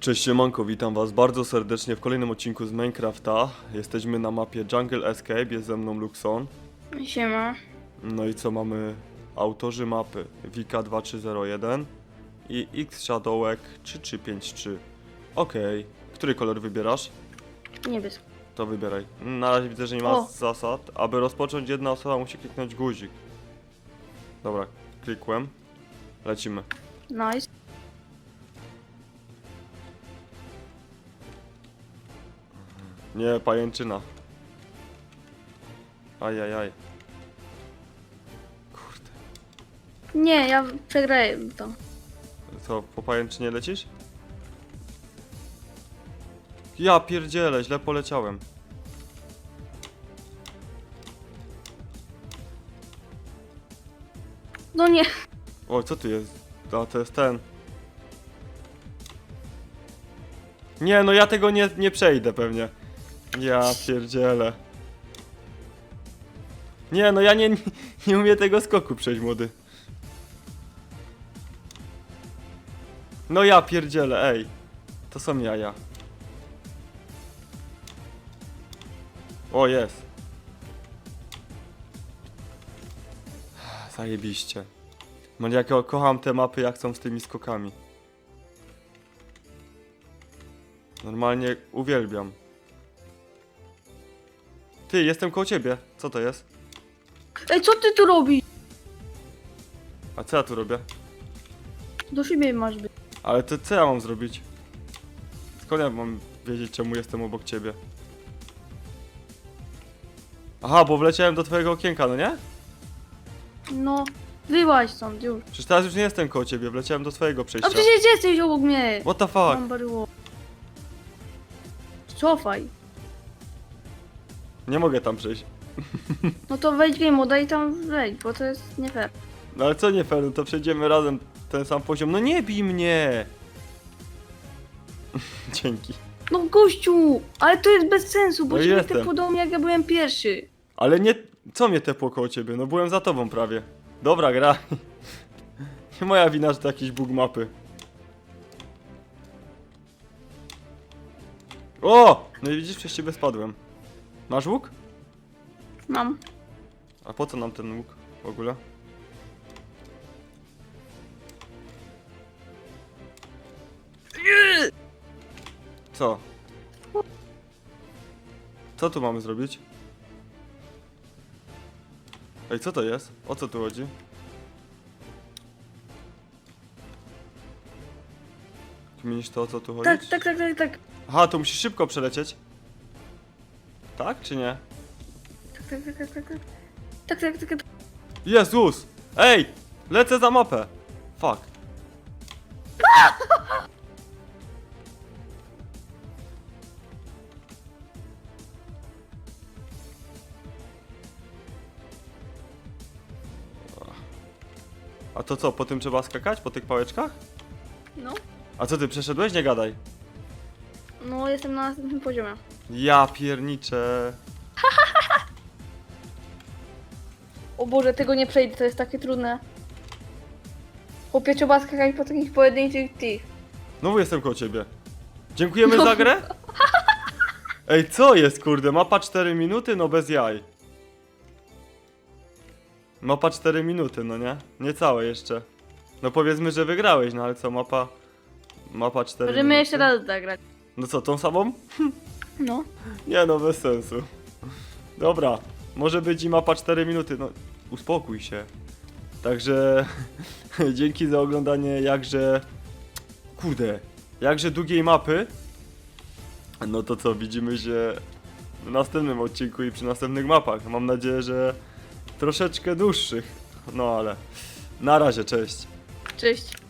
Cześć siemanko, witam was bardzo serdecznie w kolejnym odcinku z Minecrafta. Jesteśmy na mapie Jungle Escape, jest ze mną Luxon. Siema. No i co mamy? Autorzy mapy Wika2301 i X Shadowek 3353. Okej, który kolor wybierasz? Niebieski. To wybieraj. Na razie widzę, że nie ma O. zasad. Aby rozpocząć, jedna osoba musi kliknąć guzik. Dobra, klikłem. Lecimy. Nice. Nie, pajęczyna. Ajajaj. Kurde. Nie, ja przegrałem to. Co, po pajęczynie lecisz? Ja pierdzielę, źle poleciałem. No nie. O, co tu jest? A, to jest ten. Nie, no ja tego nie, nie przejdę pewnie. Ja pierdzielę. Nie, no ja nie, nie umiem tego skoku przejść, młody. No ja pierdzielę, ej. To są jaja. O, jest. Zajebiście. No jak ja kocham te mapy, jak są z tymi skokami. Normalnie uwielbiam. Ty, jestem koło ciebie. Co to jest? Ej, co ty tu robisz? A co ja tu robię? Do siebie masz być. Ale to co ja mam zrobić? Skąd ja mam wiedzieć, czemu jestem obok ciebie? Aha, bo wleciałem do twojego okienka, no nie? No, wyłaź stąd już. Przecież teraz już nie jestem koło ciebie, wleciałem do twojego A przejścia. przecież jesteś obok mnie. What the fuck? Cofaj. Nie mogę tam przejść. No to wejdź game moda i tam wejdź, bo to jest nie fair. No ale co nie fair, no to przejdziemy razem ten sam poziom. No nie bij mnie! Dzięki. No gościu, ale to jest bez sensu, bo No jestem. tak podobnie jak ja byłem pierwszy. Ale nie... Co mnie tepło koło ciebie? No byłem za tobą prawie. Dobra, gra. Nie moja wina, że to jakiś bug mapy. O! No i widzisz, przez ciebie spadłem. Masz łuk? Mam. A po co nam ten łuk w ogóle? Co? Co tu mamy zrobić? Ej, co to jest? O co tu chodzi? Kminisz to, o co tu chodzi? Tak, tak, tak, tak, tak. Aha, to musisz szybko przelecieć. Tak, czy nie? Tak, tak, tak, tak, tak. Tak, tak, tak, tak. Jezus! Ej! Lecę za mapę! Fuck. A to co, po tym trzeba skakać? Po tych pałeczkach? No. A co ty, przeszedłeś? Nie gadaj. No, jestem na następnym poziomie. Ja pierniczę. O Boże, tego nie przejdę, to jest takie trudne. Chłopie, trzeba skakać po takich pojedynczych tych. Znowu jestem koło ciebie. Dziękujemy za grę? Ej, co jest, kurde? Mapa 4 minuty? No bez jaj. Mapa 4 minuty, no nie? Niecałe jeszcze. No powiedzmy, że wygrałeś, no ale co, mapa... Mapa 4 Możemy minuty? jeszcze raz zagrać. No co, tą samą? No. Nie no, bez sensu. Dobra, może być i mapa 4 minuty, no uspokój się. Także dzięki za oglądanie jakże... Kurde, jakże długiej mapy. No to co, widzimy się w następnym odcinku i przy następnych mapach. Mam nadzieję, że troszeczkę dłuższych. No ale na razie, cześć. Cześć.